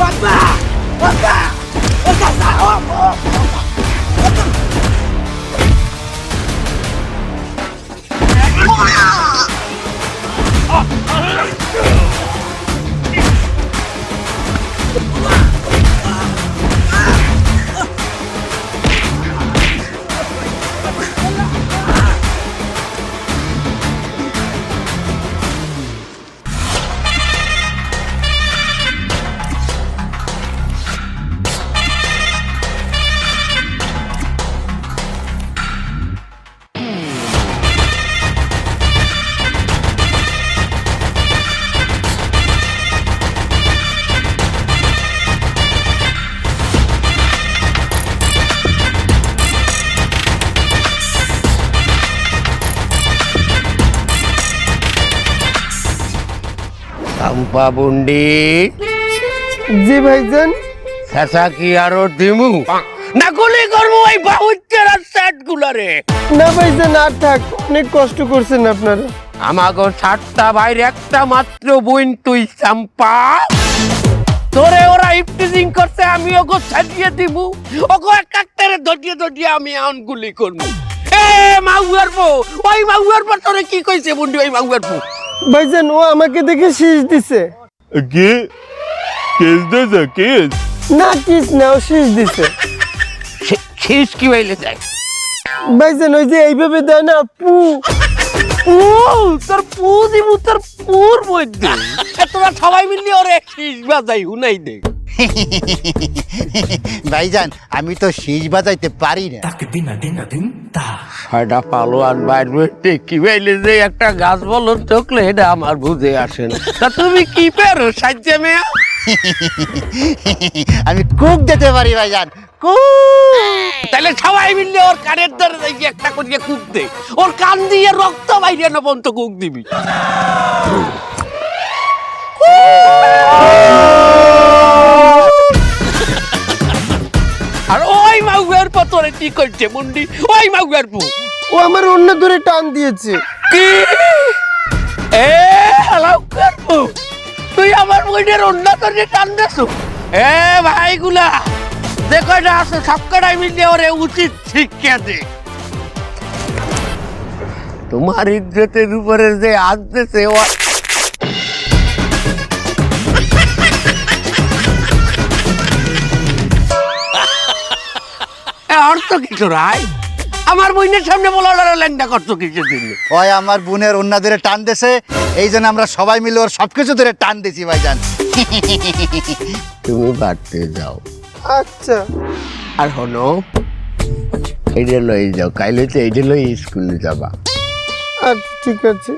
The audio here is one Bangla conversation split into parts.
Papa! Papa! Papa sa ako! Ah! Ah! চম্পা বুন্ডি। জি ভাইজান। শেষা কি আরও দিমু? না গুলি করব ওই বাহুচ্চের সেট গুলারে না ভাইজান আর থাক অনেক কষ্ট করছেন আপনারা। আমাগো সাতটা একটা মাত্র বইন তুই চাম্পা। তোরে ওরা ইফটিজিং করছে আমি ওগো সাজিয়ে দিব ওগো এক একটারে দটিয়ে দটিয়ে আমি এখন গুলি করব। এ মাউয়ার পো ওই মাউয়ার পর তোরে কি কইছে বুন্ডি ওই মাউয়ার পো ভাইজান ও আমাকে দেখে শীষ দিছে। কি? কেস দিয়েছে? কেস? না কিস না ও শীষ দিছে। শীষ কি হইলে যায় ভাইজান ওই যে এইভাবে দেয় না পু। পু? তোর পু দিব তোর পুর মধ্যে। তোমরা তোরা সবাই মিললি ওরে শীষ বাজাই হুনাই দে। ভাইজান আমি তো শীষ বাজাইতে পারি না। ছয়টা পালোয়ান বাইরে কি বাইলে যে একটা গাছ বলন চকলে এটা আমার বুঝে আসে না। তা তুমি কি পেরো সাজ্জে মেয়া? আমি কুক দিতে পারি ভাইজান তাহলে সবাই মিললে ওর কানের ধরে দেখি একটা করিয়ে কুক দে। ওর কান দিয়ে রক্ত বাইরে না পর্যন্ত কুক দিবি। ওই পতরে করছে মুন্ডি? ওই পু ও আমার অন্য ধরে টান দিয়েছে। কি? এ করব তুই আমার বইনের অন্য তোরে টান দেছো এ ভাইগুলা দেখো এটা আছে সবকটাই মিলিয়ে ওরে উচিত শিক্ষা দে। তোমার ইজ্জতের উপরে যে আসতেছে অর্থ কিছু রায় আমার বইনের সামনে বলা ল্যাংটা করছ কিছু দিন ওই আমার বোনের অন্য ধরে টান দেছে এই জন্য আমরা সবাই মিলে ওর সবকিছু ধরে টান দিছি ভাইজান। তুমি বাড়তে যাও। আচ্ছা। আর হনো এইটা লই যাও কাইলে তো এইটা লই স্কুলে যাবা। আচ্ছা ঠিক আছে।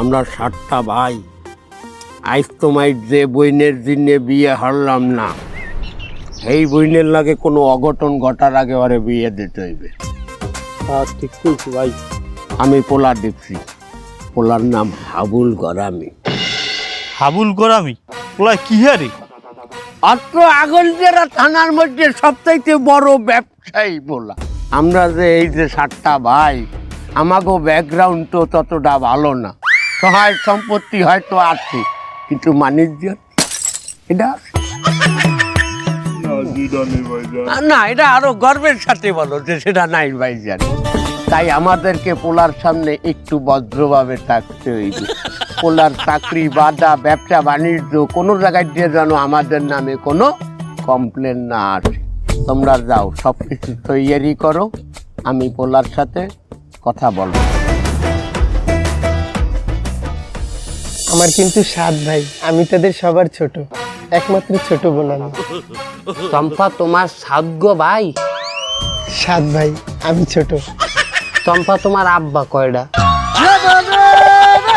আমরা সাতটা ভাই। আইস তোমায় যে বইনের দিনে বিয়ে হারলাম না এই বইনের লাগে কোনো অঘটন ঘটার আগে ওরে বিয়ে দিতে হইবে। ঠিক কইছি ভাই। আমি পোলা দেখছি পোলার নাম হাবুল গরামি। হাবুল করামি ওলা কি হারে অত্র আগলজেরা থানার মধ্যে সবচাইতে বড় ব্যবসায়ী বলা আমরা যে এই যে সাতটা ভাই আমাগো ব্যাকগ্রাউন্ড তো ততটা ভালো না। সহায় সম্পত্তি হয়তো আছে, কিন্তু বাণিজ্য এটা। না, এটা আরও গর্বের সাথে বলো যে সেটা নাই ভাই জানি তাই আমাদেরকে পোলার সামনে একটু ভদ্রভাবে থাকতে হইবে। পোলার চাকরি বাধা ব্যবসা, বাণিজ্য, কোনো জায়গায় দিয়ে যেন আমাদের নামে কোনো কমপ্লেন না আসে। তোমরা যাও, সব কিছু তৈয়ারি করো। আমি পোলার সাথে কথা বলব। আমার কিন্তু সাত ভাই। আমি তাদের সবার ছোট। একমাত্র ছোট বোন আমি। চম্পা তোমার সাধ্য ভাই? সাত ভাই আমি ছোট। চম্পা তোমার আব্বা কয়টা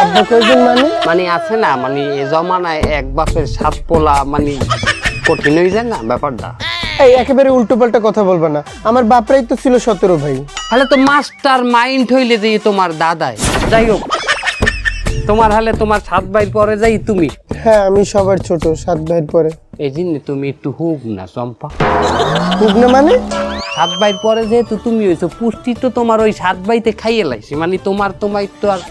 আব্বা কয়জন মানে? মানে আছে না মানে এ জমানায় এক বাপের সাত পোলা মানে কঠিন হয়ে যায় না ব্যাপারটা? এই একেবারে উল্টো পাল্টা কথা বলবা না। আমার বাপরাই তো ছিল সতেরো ভাই। তাহলে তো মাস্টার মাইন্ড হইলে যে তোমার দাদাই। যাই হোক তোমার হালে তোমার সাত ভাইয়ের পরে যাই তুমি? হ্যাঁ আমি সবার ছোট সাত ভাইয়ের পরে। এই জন্য তুমি একটু হুক না চম্পা। বুঝনা মানে? সাত ভাইয়ের পরে যেহেতু তুমি হয়েছো পুষ্টি তো তোমার ওই সাত ভাইতে খাইয়ে লাইছি মানে তোমার তোমার তো আর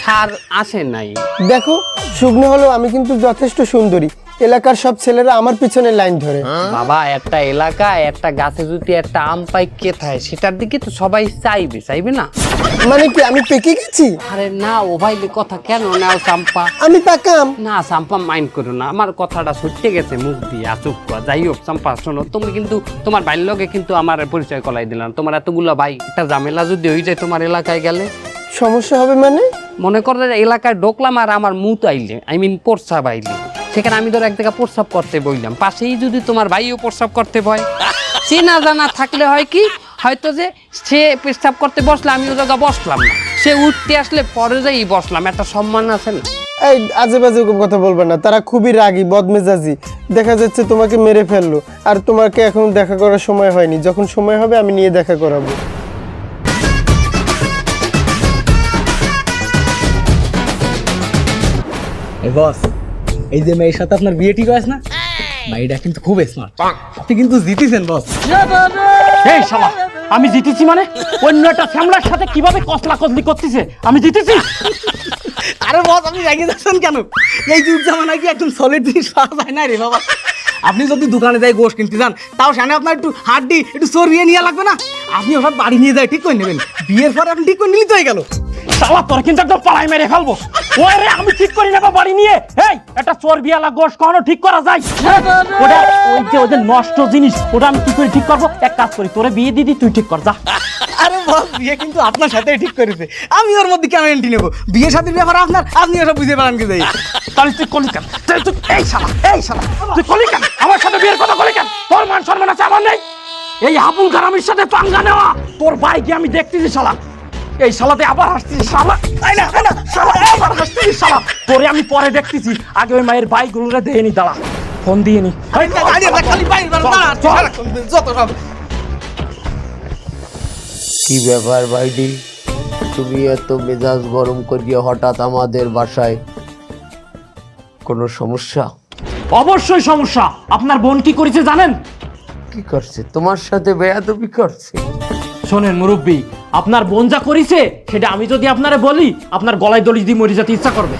সার আসে নাই। দেখো শুকনো হলো আমি কিন্তু যথেষ্ট সুন্দরী। এলাকার সব ছেলেরা আমার পিছনে লাইন ধরে। বাবা একটা এলাকায় একটা গাছে যদি একটা আম পাই কে থাকে সেটার দিকে তো সবাই চাইবে চাইবে না? মানে কি আমি পেকে গেছি? আরে না ও ভাইলে কথা কেন নাও চাম্পা? আমি পাকাম। না চাম্পা মাইন্ড করো না। আমার কথাটা সত্যি গেছে মুখ দিয়ে আচুপ করা। যাই হোক চাম্পা শোনো তুমি কিন্তু তোমার লগে কিন্তু আমার পরিচয় কলাই দিলাম তোমার এতগুলো ভাই একটা ঝামেলা যদি হয়ে যায় তোমার এলাকায় গেলে? সমস্যা হবে মানে? মনে করো এলাকায় ঢোকলাম আর আমার মুত আইলে আই মিন প্রস্রাব আইলে সেখানে আমি ধর এক জায়গায় প্রস্রাব করতে বইলাম। পাশেই যদি তোমার ভাইও প্রস্রাব করতে ভয় চেনা জানা থাকলে হয় কি হয়তো যে সে প্রস্রাব করতে বসলে আমি ও জায়গা বসলাম না। সে উঠতে আসলে পরে যাই বসলাম একটা সম্মান আছে না? এই আজে বাজে কথা বলবে না তারা খুবই রাগী বদমেজাজি। দেখা যাচ্ছে তোমাকে মেরে ফেলল আর তোমাকে এখন দেখা করার সময় হয়নি। যখন সময় হবে আমি নিয়ে দেখা করাবো। এই বস এই যে মেয়ের সাথে আপনার বিয়ে ঠিক হয়েছে না? মেয়েটা কিন্তু খুব স্মার্ট আপনি কিন্তু জিতেছেন বস এই শালা আমি জিতেছি মানে? অন্য একটা শ্যামলার সাথে কীভাবে কসলা কসলি করতেছে? আমি জিতেছি? আরে বস আপনি রেগে যাচ্ছেন কেন? এই যুগ জামানায় কি একদম সলিড জিনিস পাওয়া যায় না রে বাবা? আপনি যদি দোকানে যাই গোশ কিনতে যান তাও সামনে আপনার একটু হাড্ডি একটু সরিয়ে নিয়ে লাগবে না? আপনি ওসব বাড়ি নিয়ে যায় ঠিক করে নেবেন। বিয়ের পরে আপনি ঠিক করে নিলেই তো হয়ে গেল। শালা তোর কিন্তু একদম পালাই মেরে ফেলব। ওই রে আমি ঠিক করি নেব বাড়ি নিয়ে। এই একটা চোর বিয়ালা গোশ কখনো ঠিক করা যায়? ওটা ওই যে ওই যে নষ্ট জিনিস ওটা আমি কি করে ঠিক করব? এক কাজ করি তোরে বিয়ে দিদি তুই ঠিক কর যা। আরে বস বিয়ে কিন্তু আপনার সাথে ঠিক করেছে। আমি ওর মধ্যে কেন এন্ট্রি নেব? বিয়ে সাথে ব্যাপার আপনার আপনি ওসব বুঝে পারেন কি যাই তাহলে তুই কলি কেন? তুই- এই শালা এই শালা তুই কলি কেন? আমার সাথে বিয়ের কথা কলি কেন? তোর মান সম্মান আছে আমার নেই? এই হাবুল গারামির সাথে পাঙ্গা নেওয়া। তোর বাইকে আমি দেখতেছি শালা। এই শালাতে আবার হাসতেছি শালা। এই না এই না শালা আবার হাসতেছি শালা। তোরে আমি পরে দেখতেছি। আগে ওই মায়ের বাইকগুলোরে দিয়ে নি দাঁড়া। ফোন দিয়ে নি। খালি বাইরে দাঁড়া, চল, যত সব। কি ব্যাপার ভাইডি তুমি এত মেজাজ গরম করিয়ে হঠাৎ আমাদের বাসায় কোনো সমস্যা? অবশ্যই সমস্যা। আপনার বোন কি করেছে জানেন? কি করছে? তোমার সাথে বেয়াদবি করছে? শোনেন মুরব্বী আপনার বোন যা করেছে সেটা আমি যদি আপনারে বলি আপনার গলায় দড়ি দিয়ে মরে যেতে ইচ্ছা করবে।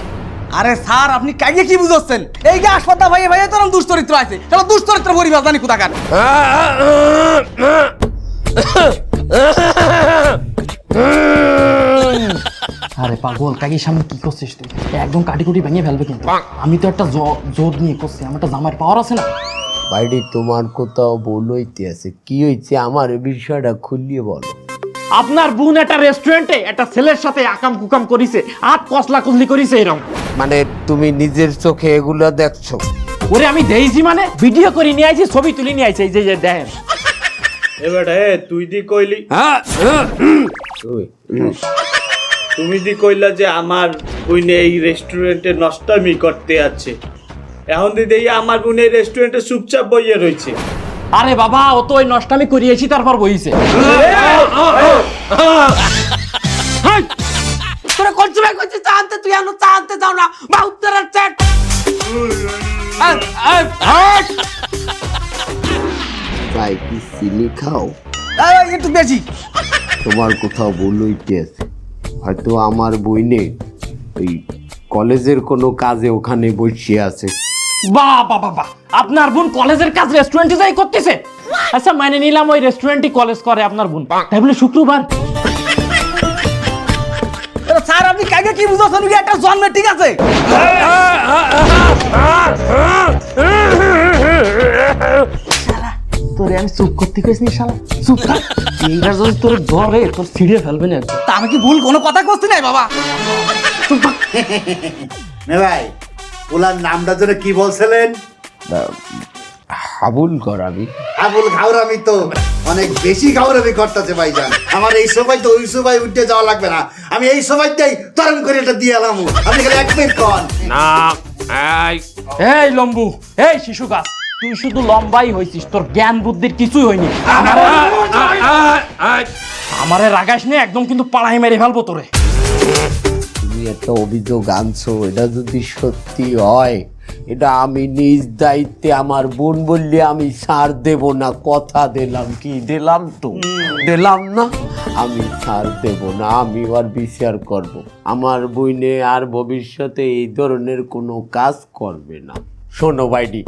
আরে স্যার আপনি কাইয়ে কি বুঝাচ্ছেন? এই যে হাসপাতাল ভাইয়ে ভাইয়ে তোর দুশ্চরিত্র আছে। চলো দুশ্চরিত্র পরিবার জানি কোথাকার আরে পাগল কাকির সামনে কি করছিস তুই? একদম কাটি কুটি ভেঙে ফেলবে কিন্তু। আমি তো একটা জোর নিয়ে করছি আমার একটা জামার পাওয়ার আছে না। ভাইডি তোমার কোথাও ভুল হইতে আছে? কি হয়েছে আমার বিষয়টা খুলিয়ে বলো। আপনার বোন একটা রেস্টুরেন্টে একটা ছেলের সাথে আকাম কুকাম করিছে আর কসলা কসলি করিছে এরকম। মানে তুমি নিজের চোখে এগুলো দেখছ? ওরে আমি দেইছি মানে? ভিডিও করে নিয়ে আইছি ছবি তুলে নিয়ে আইছি এই যে যে দেখেন। এবার এ তুই দি কইলি। ওই, তুমি দি কইলা যে আমার বোনে এই রেস্টুরেন্টে নষ্টামি করতে আছে। এখন দিদি আমার বোনে এই রেস্টুরেন্টে চুপচাপ বইয়ে রয়েছে। আরে বাবা ও তো ওই নষ্টামি করিয়েছি তারপর বইছে! তোরা কোন সময় করছিস চা আনতে তুই আনো চা আনতে যাও না বা উত্তরের চ্যাট তাই কি চিনি খাও? একটু বেশি। তোমার কোথাও ভুল হইতে আছে। হয়তো আমার বইনে ওই কলেজের কোনো কাজে ওখানে বসে আছে। বাহ বাহ। আপনার বোন কলেজের কাজ রেস্টুরেন্টে যাই করতেছে। আচ্ছা মানে নিলাম ওই রেস্টুরেন্টই কলেজ করে আপনার বোন। তাই বলে শুক্রবার। স্যার আপনি কাইয়ে কি বুঝাচ্ছেন? কি একটা জন্মে ঠিক আছে? তোরে আমি চুপ করতে কইছি শালা। চুপ থাক। এইটা যদি তোর ধরে তোর ছিঁড়ে ফেলবে না তা আমি কি ভুল কোনো কথা করছি নাই বাবা? নে ভাই ওলার নামটা যেন কি বলছিলেন? হাবুল আমি আবুল ঘাউরামি তো। অনেক বেশি ঘাউরামি করতেছে ভাইজান। আমার এই সবাই তো ওই সবাই উঠে যাওয়া লাগবে না। আমি এই সবাইটাই তরম করে এটা দিয়ে এলাম। আপনি খালি এক মিনিট কন। এই। লম্বু এই শিশু গাছ তুই শুধু লম্বাই হইছিস তোর জ্ঞান বুদ্ধির কিছুই হয়নি। আমারে- রাগাইস নে একদম কিন্তু পাড়াই মেরে ফেলব তোরে। একটা অভিযোগ আনছো এটা যদি সত্যি হয় এটা আমি নিজ দায়িত্বে আমার বোন বললে আমি সার দেব না কথা দিলাম কি? দিলাম তো। দিলাম না আমি সার দেব না আমি আর বিচার করব। আমার বইনে আর ভবিষ্যতে এই ধরনের কোনো কাজ করবে না। শোনো বাইডি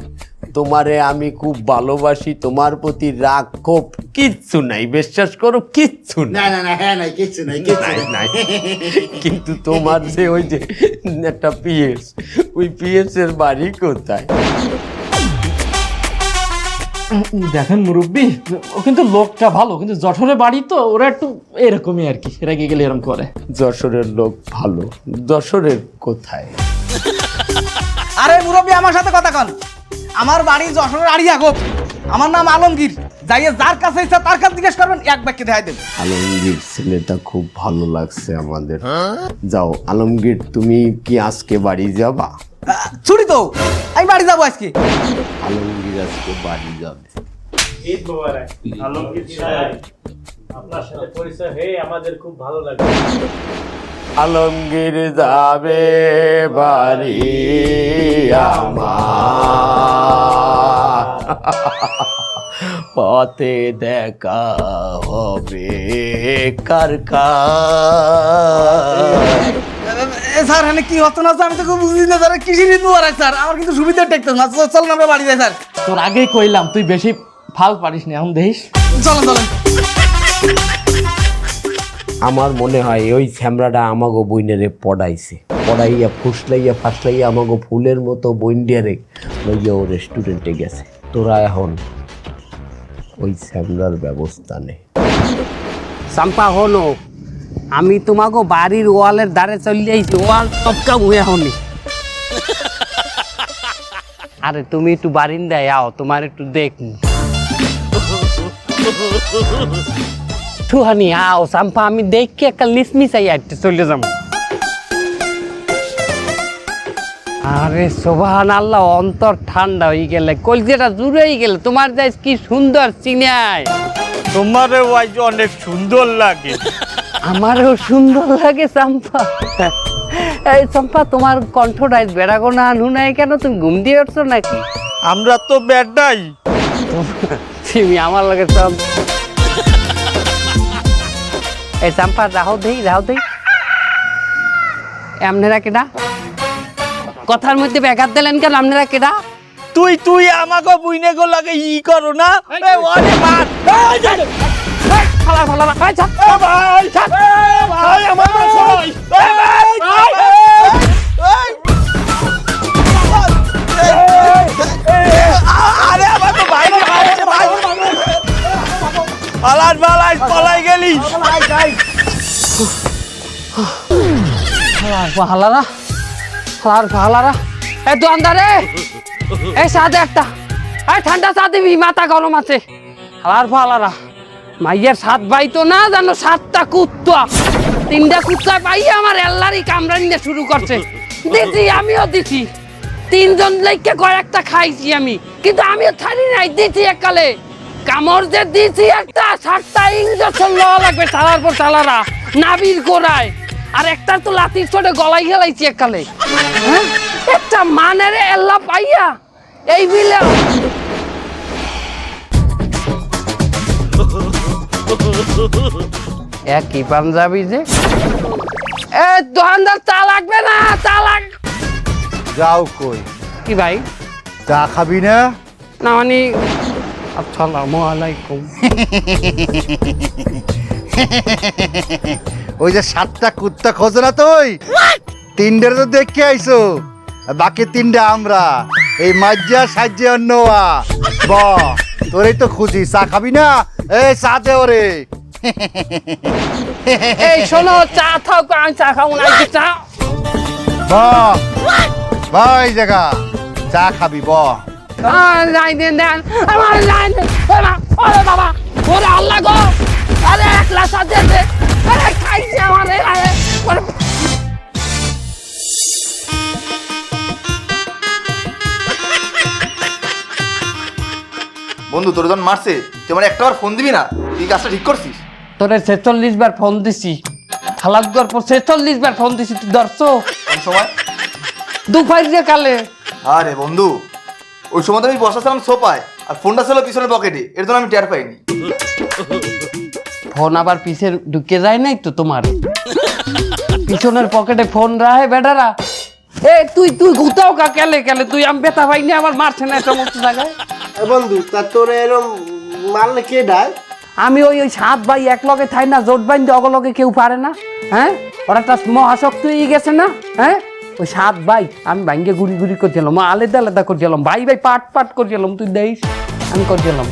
তোমারে আমি খুব ভালোবাসি তোমার প্রতি রাগ ক্ষোভ কিচ্ছু নাই বিশ্বাস করো কিচ্ছু নাই। না না না হ্যাঁ নাই কিচ্ছু নাই কিচ্ছু নাই। কিন্তু তোমার যে ওই যে একটা পিএস ওই পিএস এর বাড়ি কোথায়? দেখেন মুরব্বী ও কিন্তু লোকটা ভালো কিন্তু জঠরে বাড়ি তো ওরা একটু এরকমই আর কি রেগে গেলে এরকম করে। যশোরের লোক ভালো যশোরের কোথায়? আরে মুরব্বী আমার সাথে কথা কন। আমার বাড়ি যশোরের আড়িয়া গোপ। আমার নাম আলমগীর। যাইয়ে যার কাছে ইচ্ছা তার কাছে জিজ্ঞেস করবেন এক বাক্যে দেখাই দেবেন আলমগীর ছেলেটা খুব ভালো লাগছে আমাদের। যাও আলমগীর তুমি কি আজকে বাড়ি যাবা? ছুটি তো। আমি বাড়ি যাব আজকে। আলমগীর আজকে বাড়ি যাবে। ঈদ মোবারক। আলমগীর সাহেব আপনার সাথে পরিচয় হয়ে আমাদের খুব ভালো লাগে আলমগীর যাবে বাড়ি আমার। পথে দেখা হবে কার স্যার এখানে কি হতো না স্যার? আমি তো খুব বুঝি না স্যার কৃষি ঋতু আর স্যার। আমার কিন্তু সুবিধা টেকতো না। চল- না আমরা বাড়ি যাই স্যার। তোর আগেই কইলাম তুই বেশি ফাল পারিস না এখন দেখিস। চলেন চলেন। আমার মনে হয় ওই ছ্যামড়াটা আমাগো বইনেরে পড়াইছে। পড়াইয়া, ফুসলাইয়া, ফাসলাইয়া আমাগো ফুলের মতো বইন্ডিয়ারে লইয়া ও রেস্টুরেন্টে গেছে। তোরা এখন ওই ছ্যামড়ার ব্যবস্থা নে। চাম্পা হলো আমি তোমাকে বাড়ির ওয়ালের দ্বারে চলে যাইছি ওয়াল টপকা মুয়ে হনি। আরে, তুমি একটু বারিন্দায় আও, তোমার একটু দেখ তুহানি আও চাম্পা আমি দেখকে একটা লিসমিসাই আইতে চলে যাব। আরে সোভান আল্লাহ অন্তর ঠান্ডা হয়ে গেলে কলজেটা জুড়েই গেলে তোমার যাই কি সুন্দর চিনায় তোমারে ওয়াইজ অনেক সুন্দর লাগে। আমারও সুন্দর লাগে চম্পা এই চম্পা তোমার কণ্ঠটা বেড়াগো না আনু নাই কেন? তুমি ঘুম দিয়ে উঠছো নাকি? আমরা তো বেডাই। তুমি আমার লাগে চম এই চম্পা যাও দেই যাও দেই। আপনারা কেডা? কথার মধ্যে ব্যাঘাত দিলেন কেন আপনারা কেডা? তুই তুই আমাকে বুইনে গো লাগে ই করো না। এ ওরে মার। ফালা ফালা ভাই এ এ ভাই আমার ভাই। পালাস পালাস পলাই গেলি। হালারা হালার হালারা এই দোকানদারে এই সাথে একটা। এই ঠান্ডা চা দিবি, মাথা গরম আছে। হালার ফালারা মাইয়ের সাত বাই তো না জানো সাতটা কুত্তা। তিনটা কুত্তা পাই আমার এল্লারই কামড়ানি শুরু করছে। দিছি, আমিও দিছি। তিনজন লাইকে কয়েকটা খাইছি আমি। কিন্তু আমিও ছাড়ি নাই, দিছি একালে কামড় যে দিছি একটা সাতটা ইঞ্জেকশন লওয়া লাগবে চালার পর চালারা নাবির গোড়ায়। আর একটা তো লাতির ছোটে গলাই খেলাইছি একালে হ্যাঁ? একটা মানের এল্লা পাইয়া এই বিলে একই পাঞ্জাবি যে। এ দোকানদার চা লাগবে না চা লাগ যাও কই? কি ভাই? চা খাবি না? না মানে আসসালামু আলাইকুম। ওই যে সাতটা কুত্তা খোঁজো না তুই তিনটের তো দেখে আইছো। আর বাকি তিনটা আমরা। এই মাজ্জা সাজ্জে অন্যয়া ব তোরই তো খুঁজি। চা খাবি না? এই চা দে ওরে। এই শোনো চা থাও আমি চা খাব না চা। এই জায়গা। চা খাবি ব। আহ, লাইন দেন দেন আমার লাইন ওরে বাবা, ওরে আল্লাহ গো আরে এক লাখ দে দে আরে খাইছে আমার আরে বন্ধু তোর যখন মারছে তুই আমার একটাবার ফোন দিবি না? তুই কাজটা ঠিক করছিস? তোরে ছেচল্লিশ বার ফোন দিছি। খালাক দেওয়ার পর ছেচল্লিশ বার ফোন দিছি তুই ধরছো? সময়? দুপাই যে কালে। আরে বন্ধু ওই সময় তো আমি বসা ছিলাম সোপায় আর ফোনটা ছিল পিছনের পকেটে এর জন্য আমি টের পাইনি। ফোন আবার পিছে ঢুকে যায় নাই তো তোমার? পিছনের পকেটে ফোন রাহে বেটারা। এ তুই তুই গুতাও কা কেলে কেলে তুই আমি বেতা পাইনি আমার মারছে না সমস্ত জায়গায়। এ বন্ধু তা তোর এরম মারলে কে ডায়? আমি ওই ওই সাত ভাই এক লগে থাই না জোট বাইন অগলগে কেউ পারে না হ্যাঁ? ওরা একটা মহাশক্তি হয়ে গেছে না হ্যাঁ? ওই সাত ভাই আমি ভাঙ্গে গুড়ি গুড়ি করছিলাম আলাদা আলাদা করছিলাম ভাই ভাই পাট পাট করছিলাম তুই দেখিস আমি করছিলাম।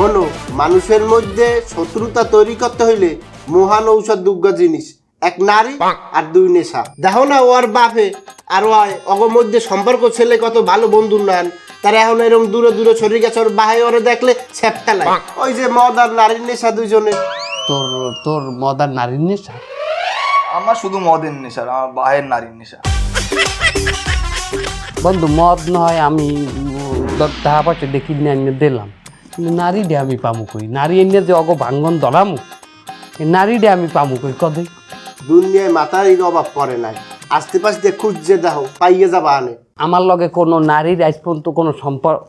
হলো মানুষের মধ্যে শত্রুতা তৈরি করতে হইলে মহান ঔষধ দুর্গা জিনিস এক নারী আর দুই নেশা। দেখো না ওর বাপে আর ওই অগর মধ্যে সম্পর্ক ছেলে কত ভালো বন্ধু নান তারা এখন এরকম দূরে দূরে ছড়িয়ে গেছে ওর বাহে ওরে দেখলে ছ্যাপটালায় ওই যে মদ আর নারীর নেশা দুইজনে। তোর তোর মদার নারীর নেশা? আমার শুধু মদের নেশা আর আমার বাহের নারীর নেশা। বন্ধু মদ নয় আমি তাহা পাশে দেখি এনে দিলাম। কিন্তু নারী ডে আমি পামু কই? নারী এনে যে অগ ভাঙ্গন ধরামু? নারী ডে আমি পামু কই কদে? দুনিয়ায় মাতারির অভাব পড়ে নাই। আস্তে পাশে খুঁজছে দেখো পাইয়ে যাবা আনে। আমার লগে কোনো নারীর আজ পর্যন্ত কোনো সম্পর্ক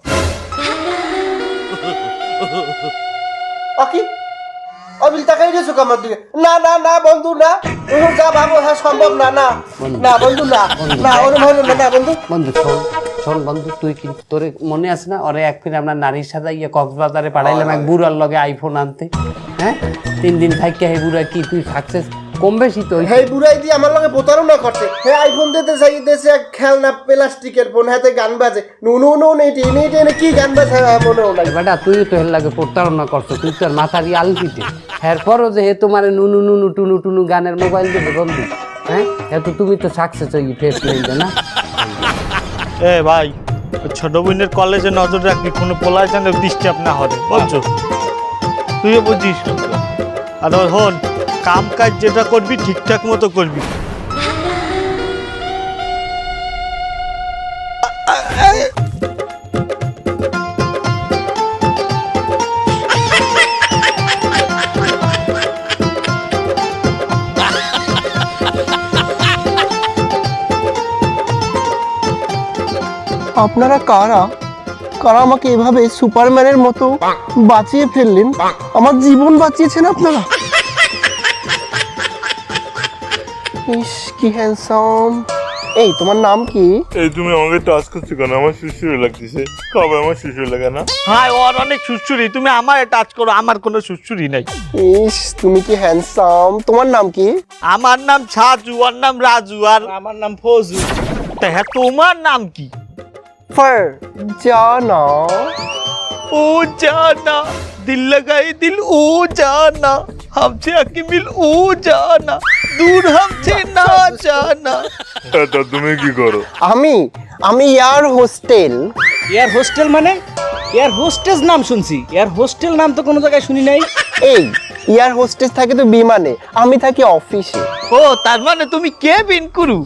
অবিল তাকাই দিয়েছ আমার দিকে? না না না বন্ধু না। ও যা ভাবো হ্যাঁ সম্ভব না না। না বন্ধু না। না ওরম হলো না না বন্ধু। বন্ধু শোন শোন বন্ধু তুই কিন্তু তোর মনে আছে না? ওরে এক ফিরে আমরা নারীর সাথে ইয়ে কক্সবাজারে পাঠাইলাম এক বুড়ার লগে আইফোন আনতে হ্যাঁ? তিন দিন থাকতে হে বুড়া কি তুই সাকসেস কম বেশি তো হেই বুড়াই দিয়ে আমার লগে প্রতারণা করছে। হে আইফোন দিতে চাই দেশে এক খেলনা প্লাস্টিকের ফোন হাতে গান বাজে। নুনু নুন নেটি নেটি এনে কি গান বাজে হ্যাঁ, মনে নাই। বেটা তুই তো হের লাগে প্রতারণা করছ তুই তোর মাথারই আলপিতে এরপরও যে হে তোমার নুনু নুনু টুনু টুনু গানের মোবাইল দেবে বন্ধু হ্যাঁ? এত তুমি তো সাকসেস হই ফেস লইবে না? এ ভাই ছোট বোনের কলেজে নজর রাখবি কোনো পোলায় যেন ডিস্টার্ব না হবে বুঝছ? তুইও বুঝিস। আর হন কাম কাজ যেটা করবি, ঠিকঠাক মতো করবি। আপনারা কারা? কারা আমাকে এভাবে সুপারম্যানের মতো বাঁচিয়ে ফেললেন? আমার জীবন বাঁচিয়েছেন আপনারা? ইস কি হ্যান্ডসাম এই তোমার নাম কি? এই তুমি আমাকে টাচ করছ কেন? আমার সুসুরি লাগতেছে। কবে আমার সুসুরি লাগে না? হ্যাঁ ওর অনেক সুসুরি তুমি আমার টাচ করো আমার কোনো সুসুরি নাই। ইস তুমি কি হ্যান্ডসাম তোমার নাম কি? আমার নাম ছাজু ওর নাম রাজু আর আমার নাম ফজু। তা হ্যাঁ তোমার নাম কি? ফর জানা। ও জানা দিল লাগাই দিল ও জানা। हमसे आके मिल ओ जाना दूर हमसे ना जाना তা তুমি কি করো আমি আমি ইয়ার হোস্টেল এয়ার হোস্টেল মানে এয়ার হোস্টেস নাম শুনছি এয়ার হোস্টেল নাম তো কোনো জায়গায় শুনি নাই এই ইয়ার হোস্টেস থাকে তো বিমানে আমি থাকি অফিসে। ও তার মানে তুমি কেবিন কুরু?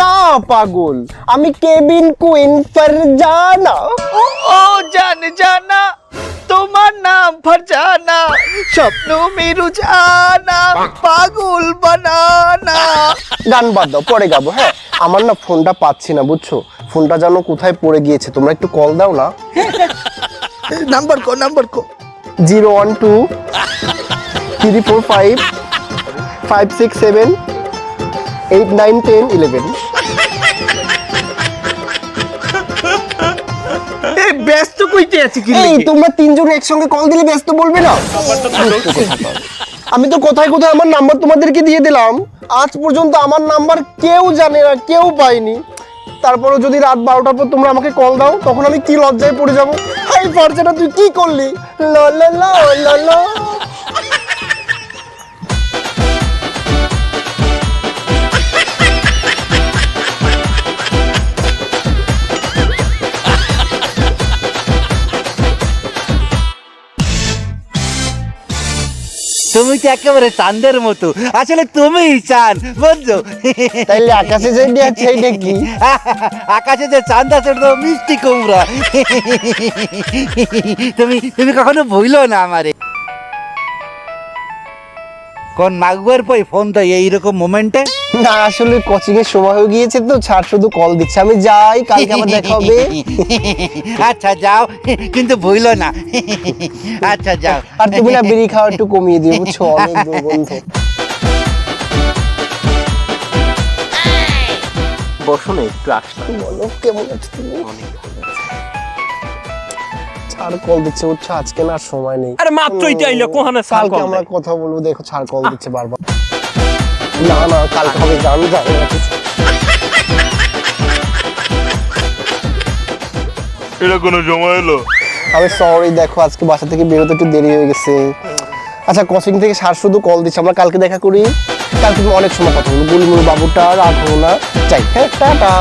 না পাগল আমি কেবিন কুইন ফারজানা। ও ও জান জানা তোমার নাম ফরজানা স্বপ্ন মে রুজানা পাগল বানানা। গান বাদ দাও পরে গাবো হ্যাঁ? আমার না ফোনটা পাচ্ছি না বুঝছ? ফোনটা যেন কোথায় পড়ে গিয়েছে তোমরা একটু কল দাও না। নাম্বার কো নাম্বার কো। Zero one two three four five five six seven eight nine ten eleven ব্যস্ত কইতে আছি কি এই তোমরা তিনজন একসঙ্গে কল দিলে ব্যস্ত বলবে না? আমি তো কোথায় কোথায় আমার নাম্বার তোমাদেরকে দিয়ে দিলাম। আজ পর্যন্ত আমার নাম্বার কেউ জানে না কেউ পায়নি। তারপরে যদি রাত বারোটার পর তোমরা আমাকে কল দাও তখন আমি কি লজ্জায় পড়ে যাব? হাই ফার্জাটা তুই কি করলি? ল ল ল ল। তুমি তো একেবারে চাঁদের মতো? আসলে তুমি চান বুঝছ তাইলে আকাশে যে আছে এটা কি? আকাশে যে চাঁদ আছে ওটা মিষ্টি কুমড়া। তুমি তুমি কখনো ভুলো না আমারে। কোন মাগুয়ার পই ফোন তো এইরকম মোমেন্টে? না আসলে কোচিং এর সময় হয়ে গিয়েছে তো ছাড় শুধু কল দিচ্ছে। আমি যাই কালকে আবার দেখা হবে। আচ্ছা যাও। কিন্তু ভুলো না। আচ্ছা যাও। আর তুমি না বিড়ি খাওয়া একটু কমিয়ে দিও বুঝছ? অনেক দুর্গন্ধ। বসো না একটু আসলাম বলো কেমন আছো তুমি? ছাড় কল দিচ্ছে বুঝছ আজকে না আর সময় নেই। আরে মাত্রই তো আইলো, কোহানে ছাড় call আমরা কথা বলব দেখো ছাড় কল দিচ্ছে বারবার। না না কালকে হবে জানি জানি এটা কোনো সময় এলো? আমি সরি দেখো আজকে বাসা থেকে বেরোতে একটু দেরি হয়ে গেছে। আচ্ছা কোচিং থেকে সার শুধু কল দিচ্ছে আমরা কালকে দেখা করি। কালকে তুমি অনেক সময় কথা বলব। গুলমুল বাবুটা রাখব না যাই হ্যাঁ টাটা।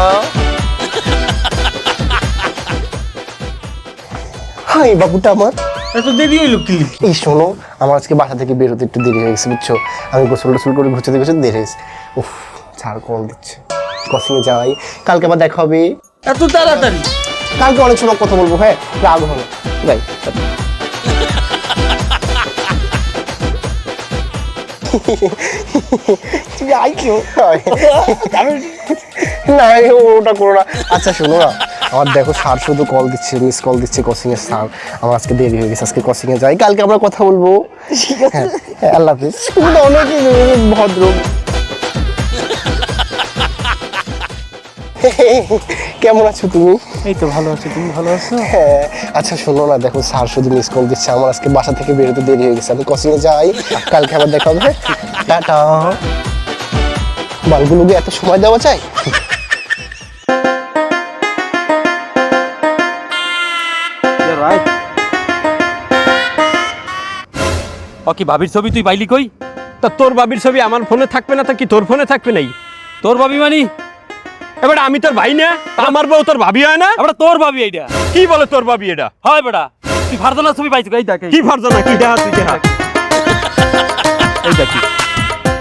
হাই বাবুটা আমার। এত দেরি হইল কি এই শোনো আমার আজকে বাসা থেকে বেরোতে একটু দেরি হয়ে গেছে বুঝছ? আমি গোসল টোসল করে ঘুরতে ঘুরতে দেরি হয়েছে উফ ছাড় কল দিচ্ছে। কোচিংয়ে যাই। কালকে আবার দেখা হবে। এত তাড়াতাড়ি? কালকে অনেক সময় কথা বলব হ্যাঁ? রাগ যাই। কেউ না ওটা করো না। আচ্ছা শোনো না। আমার দেখো স্যার শুধু কল দিচ্ছে মিস কল দিচ্ছে কোচিং এর স্যার। আমার আজকে দেরি হয়ে গেছে আজকে কোচিং এ যাই। কালকে আমরা কথা বলব। হ্যাঁ হ্যাঁ, আল্লাহ হাফিজ। অনেকই ভদ্র। কেমন আছো তুমি? এই তো ভালো আছি তুমি ভালো আছো? হ্যাঁ আচ্ছা শোনো না দেখো স্যার শুধু মিস কল দিচ্ছে আমার আজকে বাসা থেকে বেরোতে দেরি হয়ে গেছে। আমি কোচিংয়ে যাই কালকে আবার দেখা হবে। টাটা। বালগুলোকে এত সময় দেওয়া চাই কি ভাবির ছবি তুই পাইলি কই? তা তোর ভাবির ছবি আমার ফোনে থাকবে না তা কি তোর ফোনে থাকবে নাই? তোর ভাবি মানি? এবার আমি তোর ভাই না আমার বউ তোর ভাবি হয় না? এবার তোর ভাবি এইটা কি বলে তোর ভাবি এটা? হয় বেটা তুই ফারজানার ছবি পাইছিস এই দেখ কি ফারজানা কি দেখা তুই দেখা এই দেখি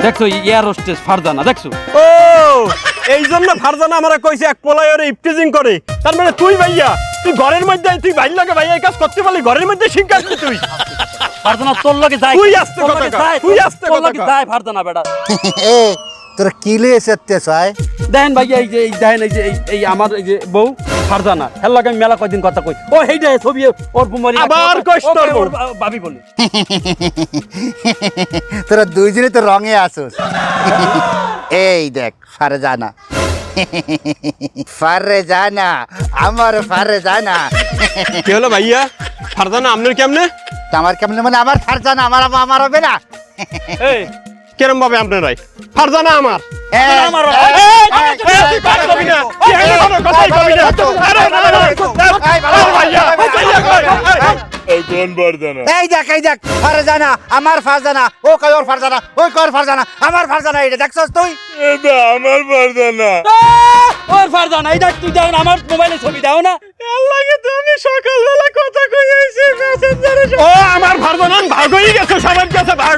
দেখছ এয়ার হোস্টেস ফারজানা দেখছ? ও এই জন্য ফারজানা আমারে কইছে এক পোলাই ওরে ইপটিজিং করে। তার মানে তুই ভাইয়া তুই ঘরের মধ্যে তুই ভাই লাগে ভাইয়া এই কাজ করতে পারলি ঘরের মধ্যে শিখাচ্ছি তুই। ফারজানা তোর লগে যায় তুই আসতে কথা তুই আসতে কথা লগে ফারজানা বেটা। এ তোর কিলে দেখেন ভাইয়া এই যে এই দেখেন এই যে এই- আমার এই যে বউ ফারজানা। হেল লাগে আমি মেলা কয়দিন কথা কই। ও হেইটা ছবি ওর বুমারি আবার তোর ভাবি বলে। তোরা দুইজনে তো রঙে আসোস। এই দেখ ফারে জানা ফারে জানা আমার ফারে জানা কি হলো ভাইয়া? ফারজানা আপনার কেমনে? আমার কেমনে মানে আমার ফারজানা আমার আমার হবে না। এই কেরম ভাবে আপনার ফারজানা আমার। এই, দেখ এই দেখ ফারে জানা আমার ফার জানা ও কয় ওর ফার ওই কয় ওর ফার জানা আমার ফার জানা এটা দেখছস তুই? এটা আমার বারদানা ওর ফারজানা তুই দেখ আমার মোবাইলে ছবি দাও না। লাগে তো আমি সকালবেলা কথা কই আইছি মেসেঞ্জারে ও আমার ফারজানা ভাগ হয়ে গেছে সবার কাছে ভাগ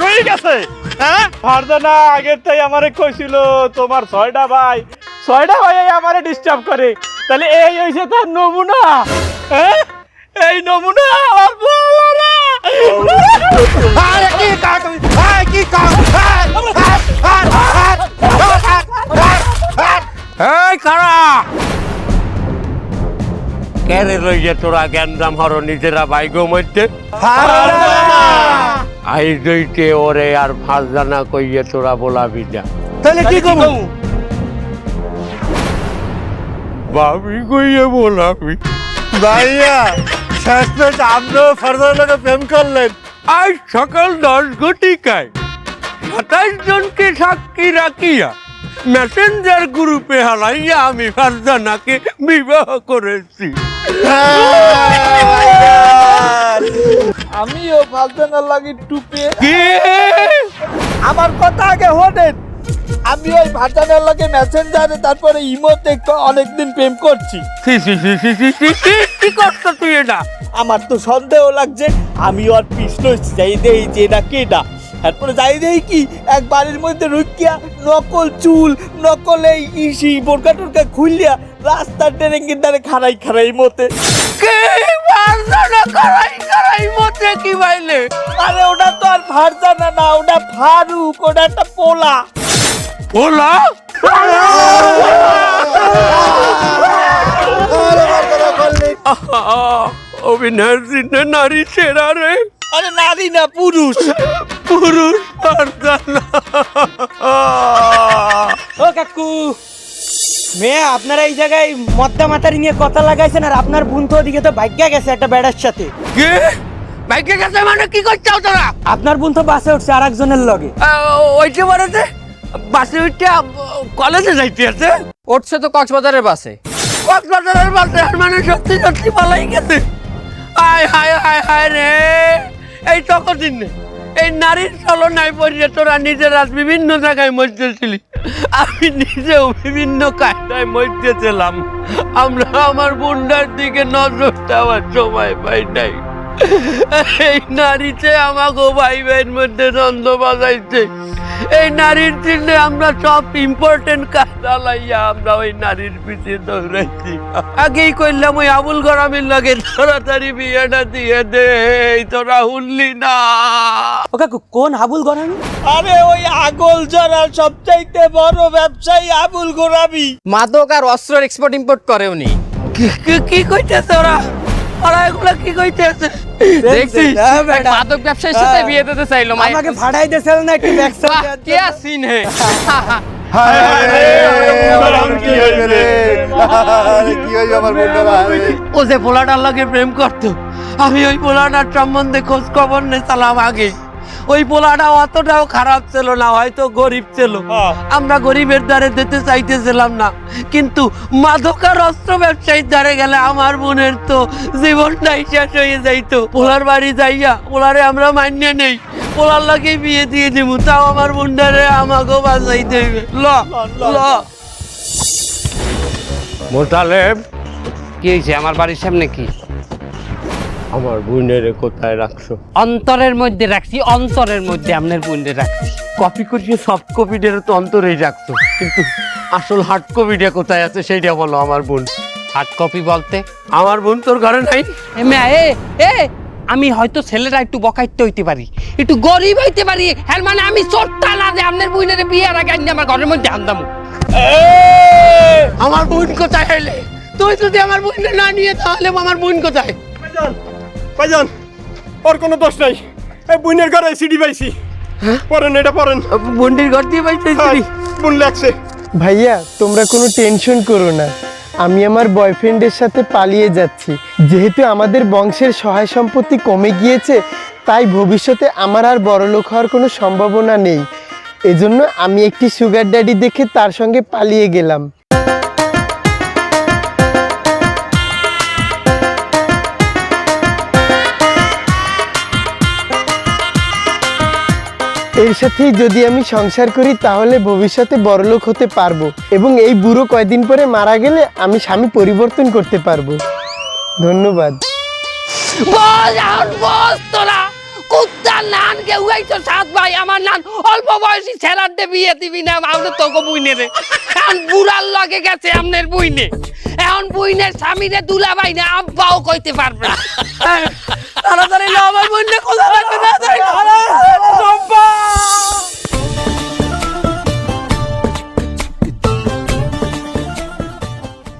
হয়ে? হ্যাঁ ফারজানা আগের তাই আমারে কইছিল তোমার ছয়টা ভাই। ছয়টা ভাই আমারে ডিস্টার্ব করে। তাহলে এই হইছে তার নমুনা। হ্যাঁ? এই নমুনা আমার আরে কি কাট কি এই কারা কেরে রইয়ে তোরা জ্ঞানদাম হর নিজেরা বাইগো মধ্যে? আই দইতে ওরে আর ফাঁসদানা কইয়ে তোরা বলাবি না। তাহলে কি করব? ভাবি কইয়ে বলাবি। ভাইয়া শেষ পেশ আপনিও ফারজানার লোকে প্রেম করলেন। আজ সকাল দশ ঘটিকায় সাতাইশ জনকে সাক্ষী রাখিয়া মেসেঞ্জার গ্রুপে হারাইয়া আমি ফারজানাকে বিবাহ করেছি। আমিও ফালতানার লাগি টুপে। কি? আমার কথা আগে হটেন আমি ওই ভাটানের লাগে মেসেঞ্জারে তারপরে ইমোতে অনেকদিন প্রেম করছি। কি কি করছ তুই এটা? আমার তো সন্দেহ লাগছে আমি ওর পিছনে যাই দেই যে এটা কেটা তারপরে যাই দেই কি এক বাড়ির মধ্যে রুকিয়া নকল চুল নকল এই ইসি বোরকা টোরকা খুললিয়া রাস্তার ট্রেনিং দ্বারে খারাই খারাই মতে। কে বাইলে? আরে ওটা তো আর ফারজানা না ওটা ফারুক ওটা একটা পোলা। অভিনয়ের দিনে নারী সেরা রে। আরে নারী না পুরুষ। পুরুষ ও কাকু মেয়ে আপনারা এই জায়গায় মদ্দা মাতারি নিয়ে কথা লাগাইছেন আর আপনার বোন তো ওদিকে তো ভাগ্যা গেছে একটা বেড়ার সাথে। কে? বাইকে গেছে মানে কি করছাও তোরা? আপনার বোন তো বাসে উঠছে আর একজনের লগে ওইটা বাড়াতে? বাসে উঠে কলেজে যাইতে আছে? উঠছে তো কক্সবাজারের বাসে। কক্সবাজারের বাসে আর মানে সত্যি সত্যি পালাই গেছে। হায় হায় হায় হায় রে এই তখন দিন এই নারীর চলনায় পড়িয়ে তোরা নিজেরা বিভিন্ন জায়গায় মরতেছিলি আমি নিজেও বিভিন্ন কায়দায় মরতেছিলাম আমরা আমার বুন্ডার দিকে নজর দেওয়ার সময় পাই নাই। এই নারীতে আমাকে ভাই ভাইয়ের মধ্যে দ্বন্দ্ব বাজাইছে। এই নারীর জন্য আমরা সব ইম্পর্টেন্ট কাজ চালাইয়া আমরা ওই নারীর পিছিয়ে দৌড়াইছি। আগেই কইলাম ওই আবুল গরামের লাগে তাড়াতাড়ি বিয়েটা দিয়ে দে এই তোরা হুনলি না ও কাকু কোন হাবুল গড়ানি আরে ওই আগল জড়ার সবচাইতে বড় ব্যবসায়ী আবুল গোরাবি মাদক আর অস্ত্র এক্সপোর্ট ইম্পোর্ট করে উনি কি- কি- কি কইতেছে ওরা? ওরা এগুলা কি কইতেছে? দেখছিস? মাদক ব্যবসায়ীর সাথে বিয়ে দিতে চাইলো আমাকে ভাড়াই দিয়েছিল না একটু ব্যাগ বাহ, সিন হে রে, আমার কি হইবে রে? আরে কি হইবে আমার বন্ধুরা রে? ও যে পোলাটার লাগে প্রেম করতো আমি ওই পোলাটার সম্বন্ধে খোঁজ খবর নিয়েছিলাম আগে। ওই পোলাটা অতটাও খারাপ ছিল না হয়তো গরিব ছিল। আমরা গরিবের দ্বারে দিতে চাইতেছিলাম না। কিন্তু মাদকার অস্ত্র ব্যবসায়ীর দ্বারে গেলে আমার বোনের তো জীবনটাই শেষ হয়ে যাইতো। পোলার বাড়ি যাইয়া পোলারে আমরা মান্য নেই। পোলার লাগে বিয়ে দিয়ে দিব তাও আমার বোনটারে আমাকেও বাঁচাইতে হইবে ল ল মোতালেব কি হয়েছে আমার বাড়ির সামনে কি? আমার বোনের কোথায় রাখছো? অন্তরের মধ্যে রাখছি অন্তরের মধ্যে আপনার বুনরে রাখছি। কপি করিয়ে সফট কপিটার তো অন্তরেই রাখতো। কিন্তু আসল হার্ড কপিটা কোথায় আছে সেইটা বলো আমার বোন। হার্ড কপি বলতে? আমার বোন তোর ঘরে নাই? এ এ এ আমি হয়তো ছেলেরা একটু বকাইতে হইতে পারি। একটু গরিব হইতে পারি। হ্যাঁ মানে আমি চোরটা না যে আপনার বুনের বিয়ের আগে আনি আমার ঘরের মধ্যে আনতাম আমার বোন কোথায় এলে তুই যদি আমার বোনকে না নিয়ে তাহলে আমার বোন কোথায়? ভাইজান ওর কোনো দোষ নাই। এই বুনের ঘরে সিডি পাইছি। পড়েন এটা পড়েন। বোনটির ঘর দিয়ে পাইতেছি বুন লাগছে। ভাইয়া তোমরা কোনো টেনশন করো না। আমি আমার বয়ফ্রেন্ডের সাথে পালিয়ে যাচ্ছি। যেহেতু আমাদের বংশের সহায় সম্পত্তি কমে গিয়েছে তাই ভবিষ্যতে আমার আর বড়লোক হওয়ার কোনো সম্ভাবনা নেই। এজন্য আমি একটি সুগার ড্যাডি দেখে তার সঙ্গে পালিয়ে গেলাম। এর সাথেই যদি আমি সংসার করি, তাহলে ভবিষ্যতে বড়লোক হতে পারব এবং এই বুড়ো কয়দিন পরে মারা গেলে আমি স্বামী পরিবর্তন করতে পারব। ধন্যবাদ। বল, আউট বস তোরা। কুত্তা নান কে উগাইছো সাত ভাই আমার নান অল্প বয়সী ছেলার দে বিয়ে দিবি না আমাদের তোকে বুইনে রে। এখন বুড়ার লগে গেছে আমনের বুইনে এখন বুইনের স্বামীরে দুলা ভাই না আব্বাও কইতে পারবে তাড়াতাড়ি আমার বুইনে কোথা লাগবে না